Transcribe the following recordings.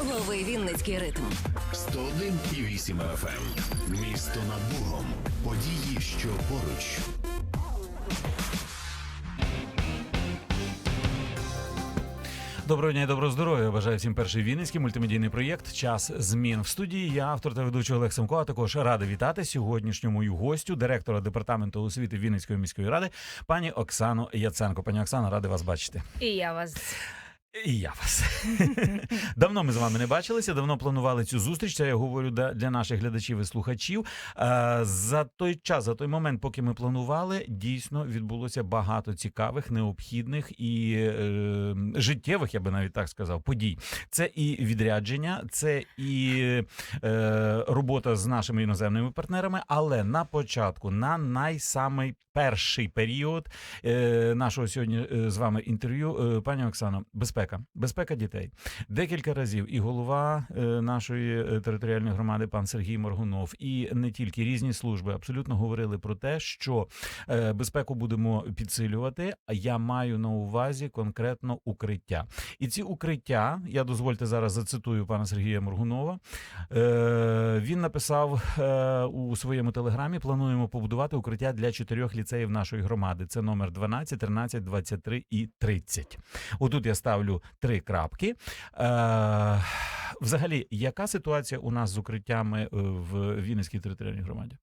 Лови Вінницький ритм. 101,8 FM. Місто над Богом. Події, що поруч. Доброго дня і доброго здоров'я. Бажаю всім перший вінницький мультимедійний проєкт Час змін в студії. Я автор та ведучий Олег Семко. А також радий вітати сьогоднішню мою гостю, директора департаменту освіти Вінницької міської ради, пані Оксану Яценко. Пані Оксана, радий вас бачити. І я вас І я вас давно ми з вами не бачилися. Давно планували цю зустріч. Це я говорю для наших глядачів і слухачів. Е, За той час, за той момент, поки ми планували, дійсно відбулося багато цікавих, необхідних і е, життєвих, я би навіть так сказав, подій. Це і відрядження, це і е, робота з нашими іноземними партнерами. Але на початку, на найсамий перший період е, нашого сьогодні е, з вами інтерв'ю, е, пані Оксано, безпека, безпека дітей. Декілька разів і голова е, нашої е, територіальної громади, пан Сергій Моргунов, і не тільки різні служби абсолютно говорили про те, що е, безпеку будемо підсилювати. А я маю на увазі конкретно укриття. І ці укриття, я дозвольте зараз зацитую пана Сергія Моргунова. Він написав е, у своєму телеграмі: плануємо побудувати укриття для чотирьох ліцеїв нашої громади. Це номер 12, 13, 23 і 30. Отут я ставлю три крапки. Е, взагалі, яка ситуація у нас з укриттями е, в Вінницькій територіальній громаді?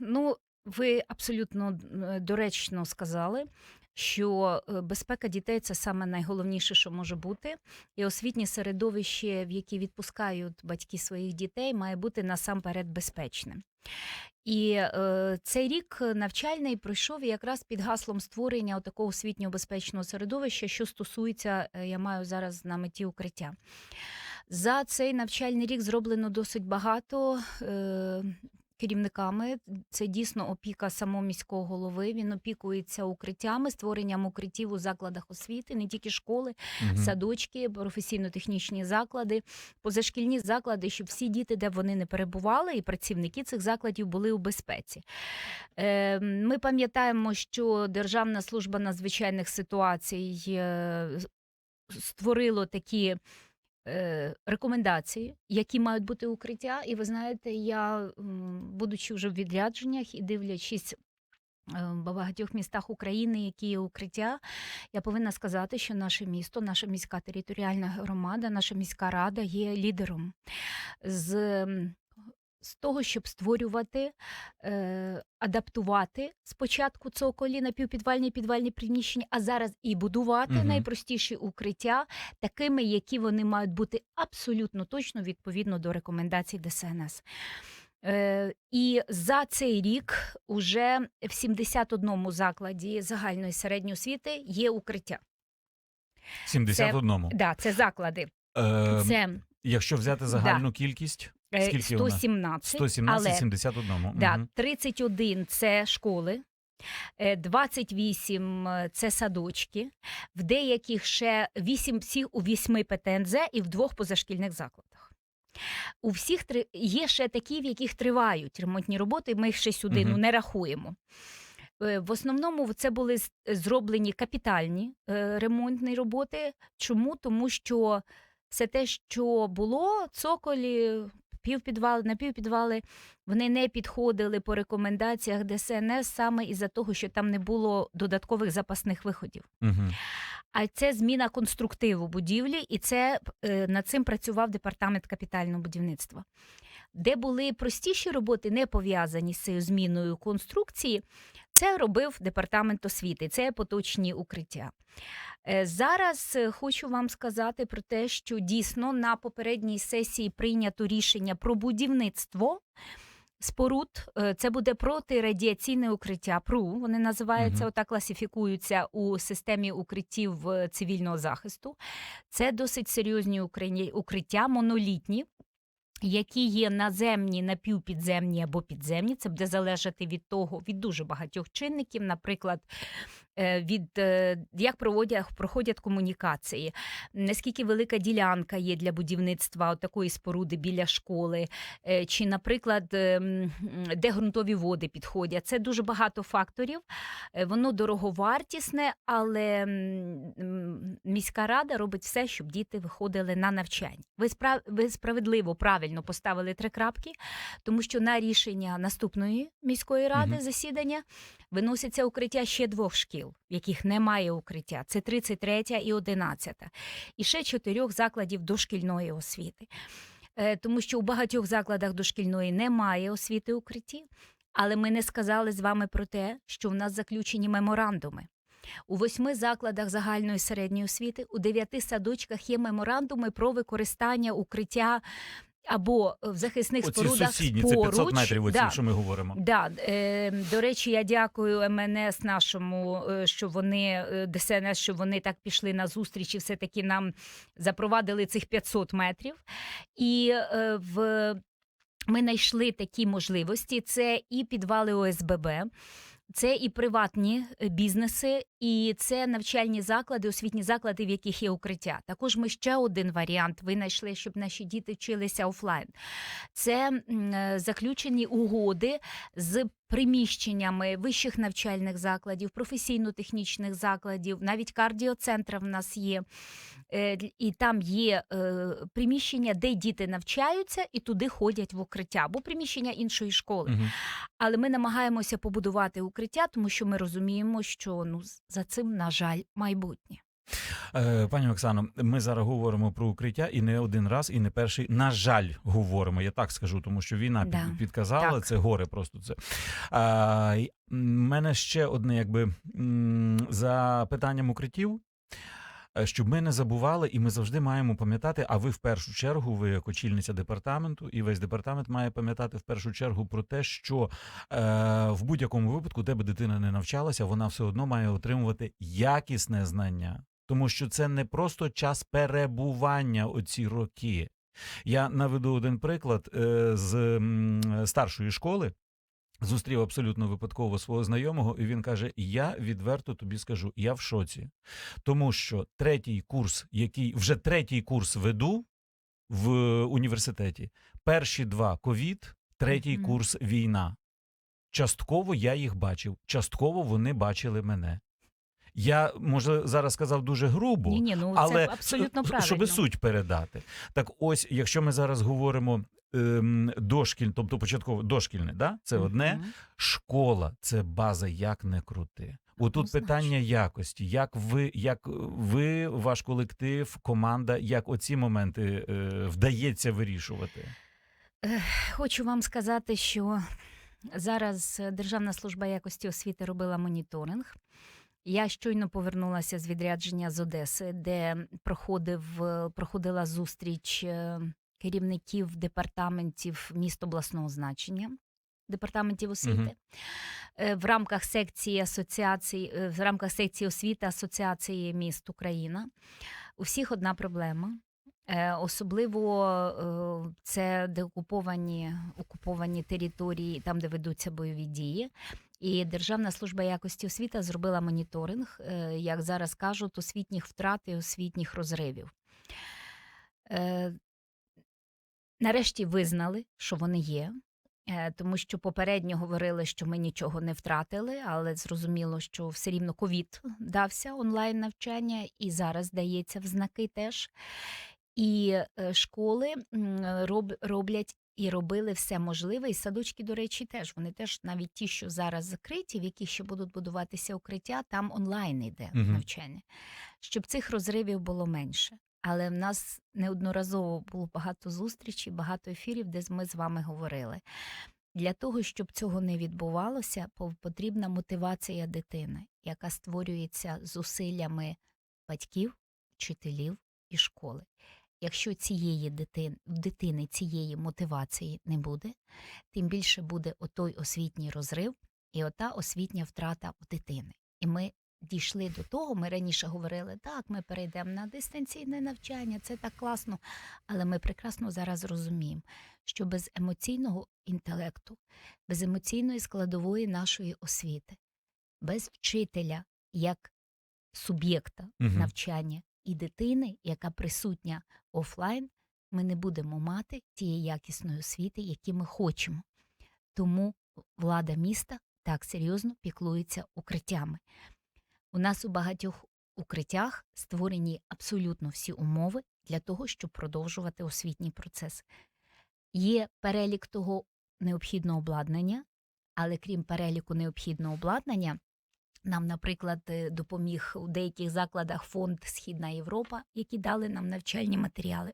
ну, ви абсолютно доречно сказали. Що е, безпека дітей це саме найголовніше, що може бути, і освітнє середовище, в яке відпускають батьки своїх дітей, має бути насамперед безпечним. І е, цей рік навчальний пройшов якраз під гаслом створення такого освітнього безпечного середовища, що стосується, е, я маю зараз на меті укриття. За цей навчальний рік зроблено досить багато. Е, Керівниками це дійсно опіка самого міського голови. Він опікується укриттями, створенням укриттів у закладах освіти, не тільки школи, Мгм. садочки, професійно-технічні заклади, позашкільні заклади, щоб всі діти, де вони не перебували, і працівники цих закладів були у безпеці. Е, Ми пам'ятаємо, що Державна служба надзвичайних ситуацій е, створило такі. Е, Рекомендації, які мають бути укриття, і ви знаєте, я, будучи вже в відрядженнях і дивлячись е, в багатьох містах України, які є укриття, я повинна сказати, що наше місто, наша міська територіальна громада, наша міська рада є лідером з, з того, щоб створювати, е, адаптувати спочатку цоколі напівпідвальні підвальні приміщення, а зараз і будувати Мгм. найпростіші укриття такими, які вони мають бути абсолютно точно відповідно до рекомендацій ДСНС. Е, і за цей рік уже в 71 закладі загальної середньої освіти є укриття. 71. Да, це заклади. Е, Це Якщо взяти загальну кількість, е, скільки вона? 117, 117, але 71. да, 31 це школи. е, 28 – це садочки, в деяких ще 8 всіх у 8 ПТНЗ і в двох позашкільних закладах. У всіх три є ще такі, в яких тривають ремонтні роботи. Ми їх ще сюди Мгм. ну, не рахуємо. Е, В основному це були зроблені капітальні е, ремонтні роботи. Чому? Тому що все те, що було, цоколі, півпідвали, напівпідвали, вони не підходили по рекомендаціях ДСНС саме із-за того, що там не було додаткових запасних виходів. А це зміна конструктиву будівлі, і це е, над цим працював департамент капітального будівництва. Де були простіші роботи, не пов'язані з цією зміною конструкції, це робив департамент освіти, це поточні укриття. Е, Зараз е, хочу вам сказати про те, що дійсно на попередній сесії прийнято рішення про будівництво. Споруд Е, це буде протирадіаційне укриття. ПРУ вони називаються, Мгм. отак класифікуються у системі укриттів цивільного захисту. Це досить серйозні укриття, монолітні. Які є наземні, напівпідземні або підземні, це буде залежати від того, від дуже багатьох чинників, наприклад, від е, як проводять проходять комунікації, наскільки велика ділянка є для будівництва такої споруди біля школи, е, чи, наприклад, е, де ґрунтові води підходять. Це дуже багато факторів. Е, Воно дороговартісне, але міська рада робить все, щоб діти виходили на навчання. Ви справ... ви справедливо правильно поставили три крапки, тому що на рішення наступної міської ради Мгм. засідання виноситься укриття ще двох шкіл, в яких немає укриття. Це 33 і 11. І ще чотирьох закладів дошкільної освіти. Е, Тому що у багатьох закладах дошкільної немає освіти укритті, але ми не сказали з вами про те, що в нас заключені меморандуми. У восьми закладах загальної середньої освіти, у дев'яти садочках є меморандуми про використання укриття або в захисних Оці спорудах сусідні, це 500 метрів, оці, Да. що ми говоримо. Да, е, до речі, я дякую МНС нашому, е, що вони е, ДСНС, що вони так пішли на зустріч і все-таки нам запровадили цих 500 метрів. І е, в ми знайшли такі можливості: це і підвали ОСББ. Це і приватні е, бізнеси, і це навчальні заклади, освітні заклади, в яких є укриття. Також ми ще один варіант винайшли, щоб наші діти вчилися офлайн. Це е, заключені угоди з приміщеннями вищих навчальних закладів, професійно-технічних закладів, навіть кардіоцентр в нас є. Е, І там є е, приміщення, де діти навчаються і туди ходять в укриття, або приміщення іншої школи. Мгм. Але ми намагаємося побудувати укриття, тому що ми розуміємо, що ну за цим, на жаль, майбутнє. Е, Пані Оксано, ми зараз говоримо про укриття і не один раз, і не перший. На жаль, говоримо. Я так скажу, тому що війна Да. підказала, Так. це горе просто це. А, мене ще одне, якби за питанням укриттів. е, Щоб ми не забували, і ми завжди маємо пам'ятати. А ви в першу чергу, ви як очільниця департаменту, і весь департамент має пам'ятати в першу чергу про те, що е, в будь-якому випадку, де би дитина не навчалася, вона все одно має отримувати якісне знання, тому що це не просто час перебування оці роки. Я наведу один приклад е, з старшої школи. Зустрів абсолютно випадково свого знайомого, і він каже: Я відверто тобі скажу, я в шоці. Тому що третій курс, який вже третій курс веду в університеті, перші два ковід, третій курс війна. Частково я їх бачив, частково вони бачили мене. Я, може, зараз сказав дуже грубо, Ні, ні, ну але це абсолютно правильно. щоб суть передати. Так ось, якщо ми зараз говоримо ем, дошкіль, тобто початково дошкільне, да? це одне, школа це база, як не крути. Отут Однозначно. питання якості, як ви, як ви, ваш колектив, команда, як оці моменти е, вдається вирішувати. Хочу вам сказати, що зараз Державна служба якості освіти робила моніторинг. Я щойно повернулася з відрядження з Одеси, де проходив, проходила зустріч е, керівників департаментів міст обласного значення, департаментів освіти. Е, В рамках секції асоціації, е, в рамках секції освіти Асоціації міст Україна. У всіх одна проблема. Особливо це деокуповані окуповані території, там, де ведуться бойові дії. І Державна служба якості освіти зробила моніторинг, е, як зараз кажуть, освітніх втрат і освітніх розривів. Е, Нарешті визнали, що вони є. Е, Тому що попередньо говорили, що ми нічого не втратили, але зрозуміло, що все рівно ковід дався онлайн навчання, і зараз дається в знаки теж. І школи роблять і робили все можливе. І садочки, до речі, теж вони теж навіть ті, що зараз закриті, в яких ще будуть будуватися укриття, там онлайн йде Мгм. навчання, щоб цих розривів було менше. Але в нас неодноразово було багато зустрічей, багато ефірів, де ми з вами говорили. Для того, щоб цього не відбувалося, потрібна мотивація дитини, яка створюється зусиллями батьків, вчителів і школи. Якщо цієї дитини, дитини цієї мотивації не буде, тим більше буде отой освітній розрив і ота освітня втрата у дитини. І ми дійшли до того, ми раніше говорили, так, ми перейдемо на дистанційне навчання, це так класно. Але ми прекрасно зараз розуміємо, що без емоційного інтелекту, без емоційної складової нашої освіти, без вчителя, як суб'єкта Мгм. навчання і дитини, яка присутня офлайн, ми не будемо мати тієї якісної освіти, які ми хочемо. Тому влада міста так серйозно піклується укриттями. У нас у багатьох укриттях створені абсолютно всі умови для того, щоб продовжувати освітній процес. Є перелік того необхідного обладнання, але крім переліку необхідного обладнання, нам, наприклад, е, допоміг у деяких закладах фонд Східна Європа, які дали нам навчальні матеріали.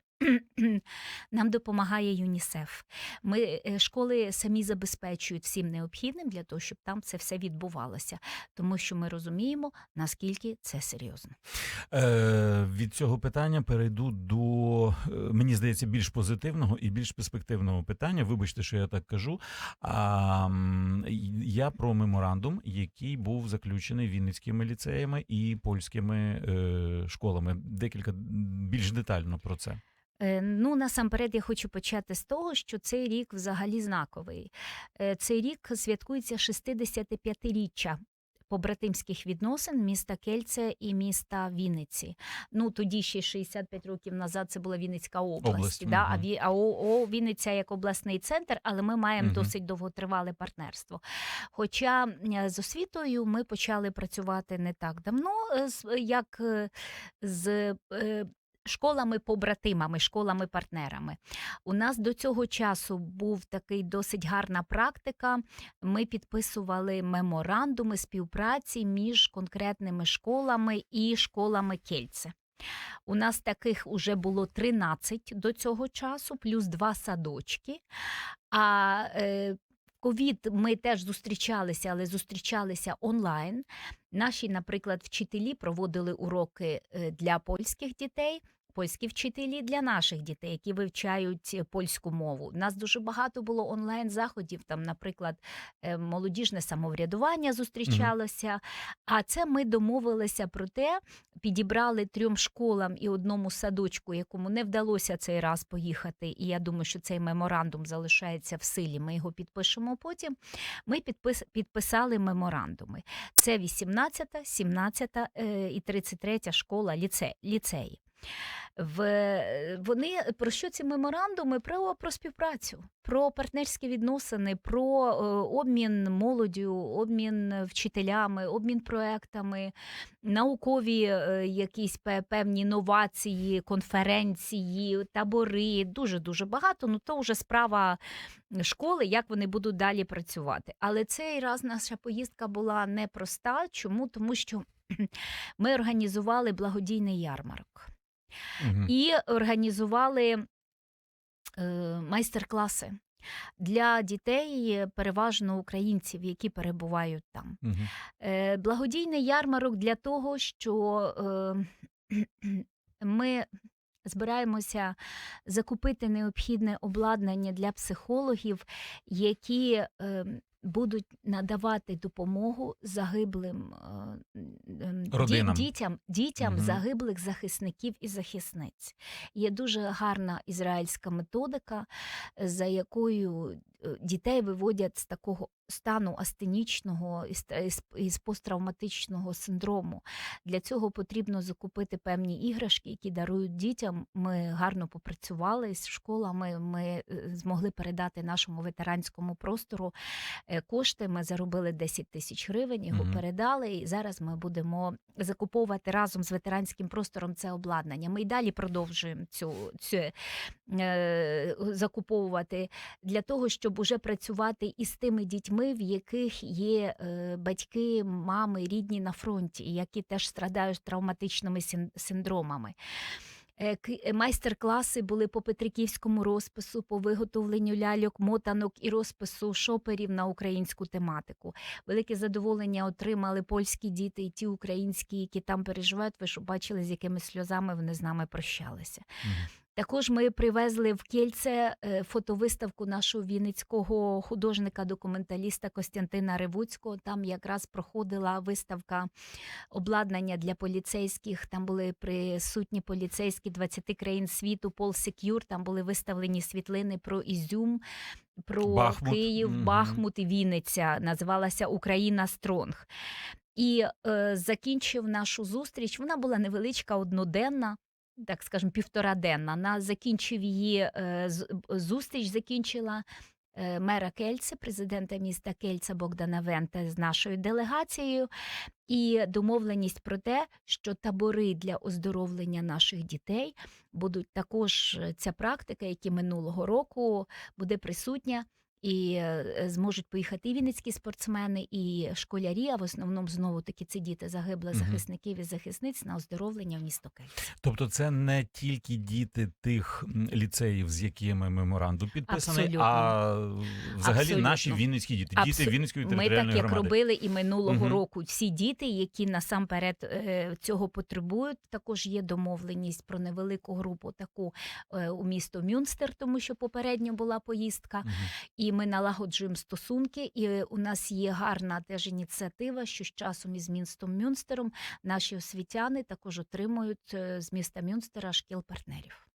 Нам допомагає ЮНІСЕФ. Ми е, школи самі забезпечують всім необхідним для того, щоб там це все відбувалося, тому що ми розуміємо, наскільки це серйозно. Е, від цього питання перейду до, е, мені здається, більш позитивного і більш перспективного питання. Вибачте, що я так кажу. А, я про меморандум, який був заключений вінницькими ліцеями і польськими е, школами. Декілька більш детально про це. Е, Ну, насамперед, я хочу почати з того, що цей рік взагалі знаковий. Е, Цей рік святкується 65-річчя побратимських відносин міста Кельце і міста Вінниці. Ну тоді ще 65 років назад це була Вінницька область. Область, да? Ві- а о, о, Вінниця як обласний центр, але ми маємо Мгм. досить довготривале партнерство. Хоча е, з освітою ми почали працювати не так давно, як з. Школами-побратимами, школами-партнерами. У нас до цього часу був такий досить гарна практика. Ми підписували меморандуми співпраці між конкретними школами і школами Кельце. У нас таких уже було 13 до цього часу, плюс два садочки. А е, ковід ми теж зустрічалися, але зустрічалися онлайн. Наші, наприклад, вчителі проводили уроки е, для польських дітей. Польські вчителі для наших дітей, які вивчають е, польську мову. У нас дуже багато було онлайн заходів. Там, наприклад, е, молодіжне самоврядування зустрічалося. А це ми домовилися про те, підібрали трьом школам і одному садочку, якому не вдалося цей раз поїхати. І я думаю, що цей меморандум залишається в силі. Ми його підпишемо потім. Ми підпис, підписали меморандуми. Це 18, 17 е, і 33 школа ліце, ліцеї. В, вони про що ці меморандуми? Про, про співпрацю, про партнерські відносини, про е, обмін молоддю, обмін вчителями, обмін проектами, наукові е, якісь певні новації, конференції, табори. Дуже дуже багато. Ну то вже справа школи, як вони будуть далі працювати. Але цей раз наша поїздка була непроста. Чому? Тому що ми організували благодійний ярмарок І організували е, майстер-класи для дітей, переважно українців, які перебувають там. Е, благодійний ярмарок для того, що е, ми збираємося закупити необхідне обладнання для психологів, які е, будуть надавати допомогу загиблим е, Родинам. дітям, дітям угу. загиблих захисників і захисниць. Є дуже гарна ізраїльська методика, за якою дітей виводять з такого стану астенічного із, із посттравматичного синдрому. Для цього потрібно закупити певні іграшки, які дарують дітям. Ми гарно попрацювали з школами. Ми е, змогли передати нашому ветеранському простору е, кошти. Ми заробили 10 тисяч гривень, його Мгм. передали. І зараз ми будемо закуповувати разом з ветеранським простором це обладнання. Ми й далі продовжуємо цю, цю е, закуповувати для того, щоб уже працювати із тими дітьми, в яких є е, батьки, мами, рідні на фронті, які теж страдають травматичними син- синдромами. Е, Майстер-класи були по петриківському розпису, по виготовленню ляльок, мотанок і розпису шоперів на українську тематику. Велике задоволення отримали польські діти і ті українські, які там переживають. Ви ж бачили, з якими сльозами вони з нами прощалися. Мгм. Також ми привезли в Кільце е, фотовиставку нашого вінницького художника-документаліста Костянтина Ревуцького. Там якраз проходила виставка обладнання для поліцейських. Там були присутні поліцейські 20 країн світу, Пол Секюр. Там були виставлені світлини про Ізюм, про Бахмут. Київ, Мгм. Бахмут і Вінниця. Називалася Україна Стронг. І е, закінчив нашу зустріч. Вона була невеличка, одноденна. Так скажемо, півтораденна. На закінчив її е, зустріч закінчила е, мера Кельце, президента міста Кельца Богдана Вента з нашою делегацією, і домовленість про те, що табори для оздоровлення наших дітей будуть також е, ця практика, як і минулого року, буде присутня. І е, зможуть поїхати і вінницькі спортсмени, і школярі, а в основному знову таки це діти загиблих захисників і захисниць на оздоровлення в місто Кельце. Тобто, це не тільки діти тих ліцеїв, з якими меморандум підписаний, Абсолютно. а взагалі Абсолютно. наші вінницькі діти, діти Вінницької Ми так як громади. робили і минулого Мгм. року. Всі діти, які насамперед е, цього потребують, також є домовленість про невелику групу таку е, у місто Мюнстер, тому що попередньо була поїздка. Мгм. І ми налагоджуємо стосунки. І у нас є гарна теж ініціатива, що з часом із містом Мюнстером наші освітяни також отримують е, з міста Мюнстера шкіл партнерів.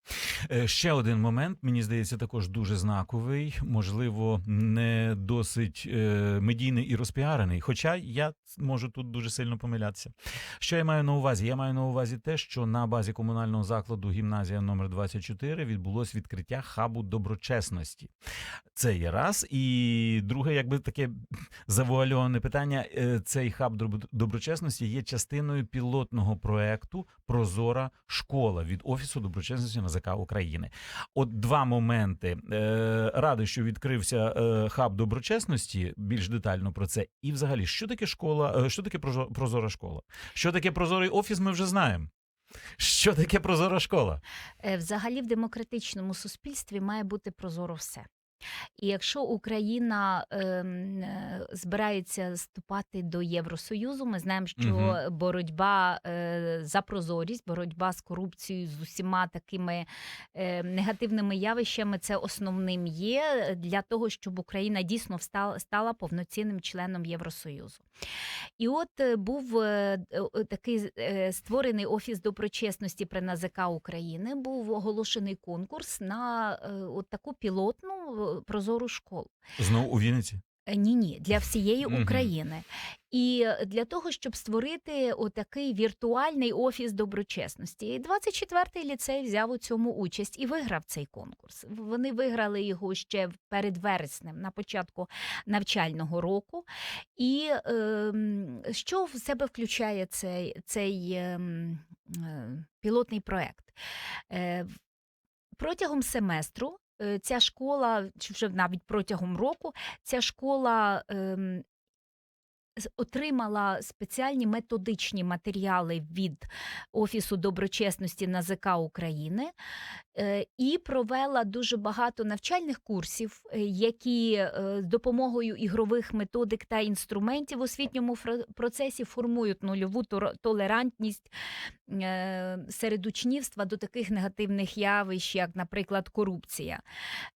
Е, Ще один момент, мені здається, також дуже знаковий, можливо, не досить е, медійний і розпіарений. Хоча я можу тут дуже сильно помилятися. Що я маю на увазі? Я маю на увазі те, що на базі комунального закладу гімназія номер 24 відбулось відкриття хабу доброчесності. Це є раз. І друге, якби таке завуальоване питання. е, Цей хаб доброчесності є частиною пілотного проекту Прозора школа від Офісу доброчесності на НАЗК України. От два моменти. Е, Радий, що відкрився е, хаб доброчесності. Більш детально про це. І взагалі, що таке школа? е, Що таке прозо- прозора школа? Що таке прозорий офіс? Ми вже знаємо. Що таке прозора школа? Взагалі в демократичному суспільстві має бути прозоро все. І якщо Україна ем, е, збирається вступати до Євросоюзу, ми знаємо, що Мгм. боротьба е, за прозорість, боротьба з корупцією, з усіма такими е, негативними явищами, це основним є для того, щоб Україна дійсно встала, стала повноцінним членом Євросоюзу. І от е, був е, е, такий е, створений офіс доброчесності при НАЗК України. Був оголошений конкурс на е, от таку пілотну прозору школу. Знову у Вінниці? Ні, ні, для всієї України. І для того, щоб створити отакий віртуальний офіс доброчесності. І 24-й ліцей взяв у цьому участь і виграв цей конкурс. Вони виграли його ще перед вереснем, на початку навчального року. І ем, що в себе включає цей, цей ем, е, пілотний проект? Е, протягом семестру. Е, Ця школа, чи вже навіть протягом року, ця школа ем, отримала спеціальні методичні матеріали від Офісу доброчесності НАЗК України і провела дуже багато навчальних курсів, е, які е, з допомогою ігрових методик та інструментів в освітньому процесі формують нульову толерантність е, серед учнівства до таких негативних явищ, як, наприклад, корупція.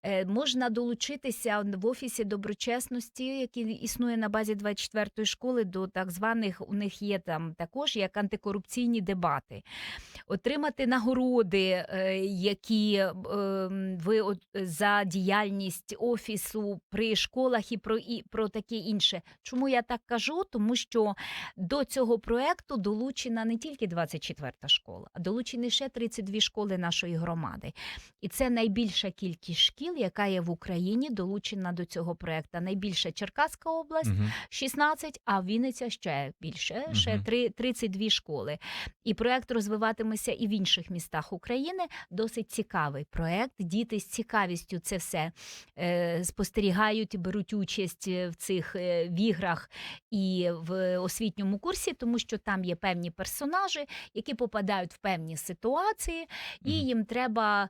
Е, Можна долучитися в офісі доброчесності, який існує на базі 24-ї школи, до так званих у них є там також як антикорупційні дебати, отримати нагороди, е, які е, ви от за діяльність офісу при школах і про і про таке інше. Чому я так кажу? Тому що до цього проекту долучена не тільки 24-та школа, а долучені ще 32 школи нашої громади. І це найбільша кількість шкіл, яка є в Україні, долучена до цього проекту. Найбільша Черкаська область, Мгм. 16, а Вінниця ще більше, ще Мгм. три- 32 школи. І проект розвиватиметься і в інших містах України. Досить цікавий проект. Діти з цікавістю це все е, спостерігають і беруть участь е, в цих е, в іграх і в освітньому курсі, тому що там є певні персонажі, які попадають в певні ситуації, і їм треба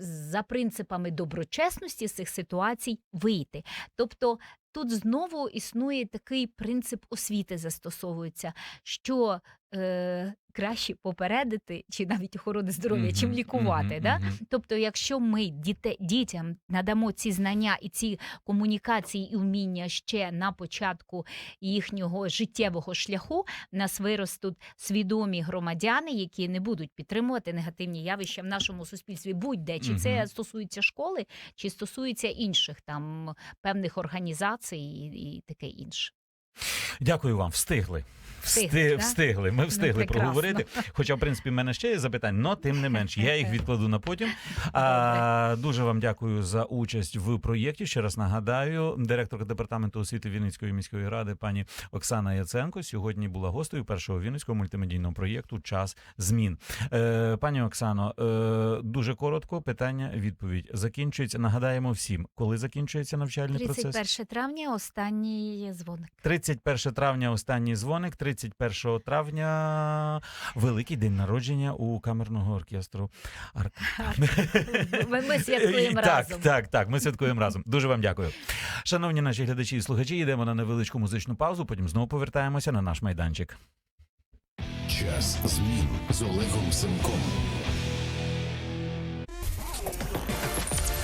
за принципами доброчесності з цих ситуацій вийти. Тобто тут знову існує такий принцип освіти, застосовується, що е, краще попередити, чи навіть охорони здоров'я, чим лікувати. да? Тобто, якщо ми діте, дітям надамо ці знання і ці комунікації і вміння ще на початку їхнього життєвого шляху, нас виростуть свідомі громадяни, які не будуть підтримувати негативні явища в нашому суспільстві, будь-де чи це стосується школи, чи стосується інших там певних організацій і, і таке інше. Дякую вам, встигли. Встигли, да? встигли. Ми встигли прекрасно. проговорити. Хоча, в принципі, в мене ще є запитання, але тим не менш, я їх відкладу на потім. А, дуже вам дякую за участь в проєкті. Ще раз нагадаю, директорка департаменту освіти Вінницької міської ради пані Оксана Яценко сьогодні була гостею першого вінницького мультимедійного проєкту Час змін. Е, пані Оксано, е, дуже коротко питання, відповідь. Закінчується. Нагадаємо всім, коли закінчується навчальний процес. 31 травня останній дзвоник. 31 травня останній дзвоник, 31 травня великий день народження у камерного оркестру. Ми, ми святкуємо так, разом. Так, так, ми святкуємо разом. Дуже вам дякую. Шановні наші глядачі і слухачі, йдемо на невеличку музичну паузу, потім знову повертаємося на наш майданчик. Час змін з Олегом Семком.